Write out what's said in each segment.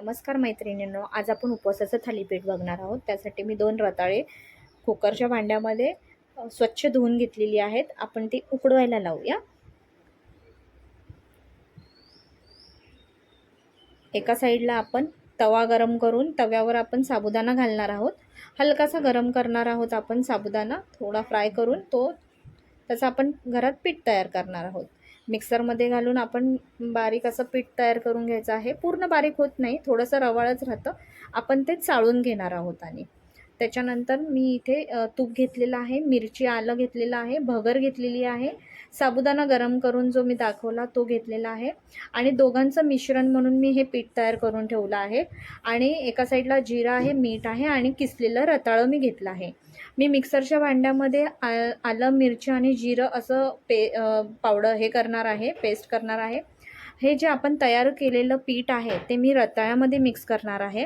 नमस्कार मैत्रिणींनो आज आपण उपवासाचं थालीपीठ बघणार आहोत. त्यासाठी मी दोन रताळे कुकरच्या भांड्यामध्ये स्वच्छ धुवून घेतलेली आहेत. आपण ती उकडवायला लावूया. एका साईडला आपण तवा गरम करून तव्यावर आपण साबुदाणा घालणार आहोत. हलकासा गरम करणार आहोत आपण साबुदाणा थोडा फ्राय करून तो त्याचा आपण घरात पीठ तयार करणार आहोत. मिक्सरमध्ये घालून आपण बारीक असं पीठ तयार करून घ्यायचं आहे. पूर्ण बारीक होत नाही थोडंसं रवाळच राहतं. आपण ते चाळून घेणार आहोत आणि. त्याच्यानंतर मी इथे तूप घेतलेलं आहे मिरची आलं घेतलेलं आहे भगर घेतलेली आहे साबुदाणा गरम करून जो मी दाखवला तो घेतलेला आहे आणि दोघांचं मिश्रण म्हणून मी हे पीठ तयार करून ठेवलं आहे आणि एका साईडला जिरा आहे मीठ आहे आणि किसलेलं रताळं मी घेतलं आहे. मी मिक्सरच्या भांड्यामध्ये आ आलं मिरची आणि जिरं असं पे पावडं पावडर हे करणार आहे पेस्ट करणार आहे. हे जे आपण तयार केलेलं पीठ आहे ते मी रताळ्यामध्ये मिक्स करणार आहे.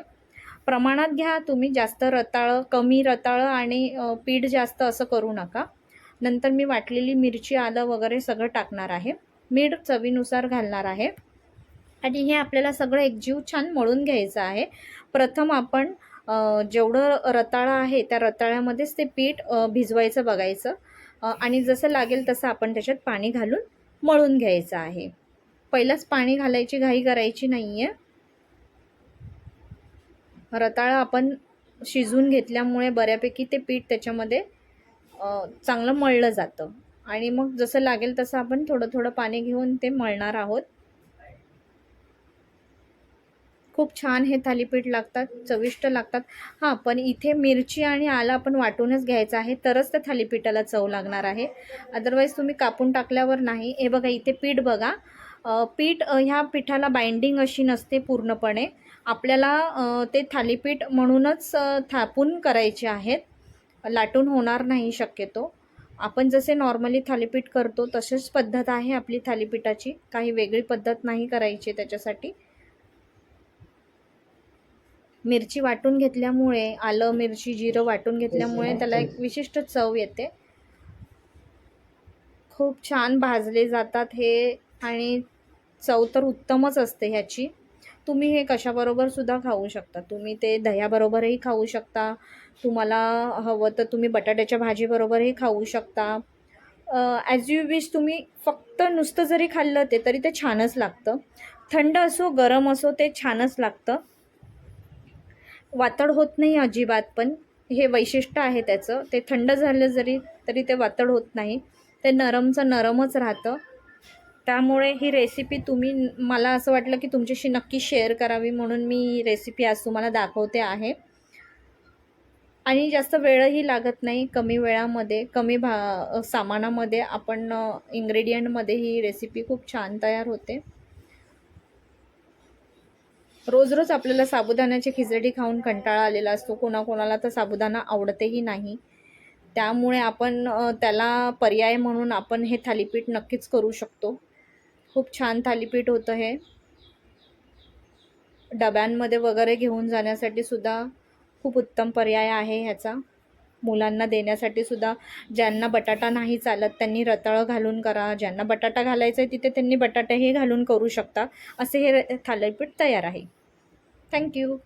प्रमाणात घ्या तुम्ही जास्त रताळं कमी रताळं आणि पीठ जास्त असं करू नका. नंतर मी वाटलेली मिरची आलं वगैरे सगळं टाकणार आहे. मीठ चवीनुसार घालणार आहे. आणि हे आपल्याला सगळं एकजीव छान मळून घ्यायचं आहे. प्रथम आपण जेवढं रताळं आहे त्या रताळ्यामध्येच ते पीठ भिजवायचं बघायचं. आणि जसं लागेल तसं आपण त्याच्यात पाणी घालून मळून घ्यायचं आहे. पहिलंच पाणी घालायची घाई करायची नाही आहे रताळा आपण शिजवून घेतल्यामुळे बऱ्यापैकी ते पीठ त्याच्यामध्ये चांगलं मळलं जातं. आणि मग जसं लागेल तसं आपण थोडं थोडं पाणी घेऊन ते मळणार आहोत. खूप छान हे थालीपीठ लागतात चविष्ट लागतात. हां पण इथे मिरची आणि आलं आपण वाटूनच घ्यायचं आहे तरच त्या थालीपीठाला चव लागणार आहे. अदरवाईज तुम्ही कापून टाकल्यावर नाही. हे बघा इथे पीठ बघा. पीठ ह्या पिठाला बाइंडिंग अशी नसते पूर्णपणे. आपल्याला ते थालीपीठ म्हणूनच थापून करायचे आहेत. लाटून होणार नाही शक्यतो. आपण जसे नॉर्मली थालीपीठ करतो तशीच पद्धत आहे आपली थालीपीठाची. काही वेगळी पद्धत नाही करायची त्याच्यासाठी. मिरची वाटून घेतल्यामुळे आलं मिरची जिरं वाटून घेतल्यामुळे त्याला एक विशिष्ट चव येते. खूप छान भाजले जातात हे आणि चव तर उत्तमच असते ह्याची. तुम्ही हे कशाबरोबर सुद्धा खाऊ शकता. तुम्ही ते दह्याबरोबरही खाऊ शकता. तुम्हाला हवं तर तुम्ही बटाट्याच्या भाजीबरोबरही खाऊ शकता. ॲज यू विश तुम्ही फक्त नुसतं जरी खाल्लं ते तरी ते छानच लागतं. थंड असो गरम असो ते छानच लागतं. वातड होत नाही अजिबात पण. हे वैशिष्ट्य आहे त्याचं. ते थंड झालं जरी तरी ते वातड होत नाही. ते नरमचं नरमच राहतं. त्यामुळे ही रेसिपी तुम्ही मला असं वाटलं की तुमच्याशी नक्की शेअर करावी म्हणून मी रेसिपी आज तुम्हाला दाखवते आहे. आणि जास्त वेळही लागत नाही कमी वेळामध्ये कमी भा सामानामध्ये आपण इंग्रेडियंटमध्ये ही रेसिपी खूप छान तयार होते. रोज रोज आपल्याला साबुदाण्याची खिचडी खाऊन कंटाळा आलेला असतो कोणाकोणाला तर साबुदाणा आवडतेही नाही. त्यामुळे आपण त्याला पर्याय म्हणून आपण हे थालीपीठ नक्कीच करू शकतो. खूप छान थालीपीठ होतं हे. डब्यांमध्ये वगैरे घेऊन जाण्यासाठी सुद्धा खूप उत्तम पर्याय आहे ह्याचा. मुलांना देण्यासाठी सुद्धा ज्यांना बटाटा नाही चालत त्यांनी रताळं घालून करा. ज्यांना बटाटा घालायचा आहे तिथे त्यांनी बटाटाही घालून करू शकता. असे हे थालीपीठ तयार आहे. थँक्यू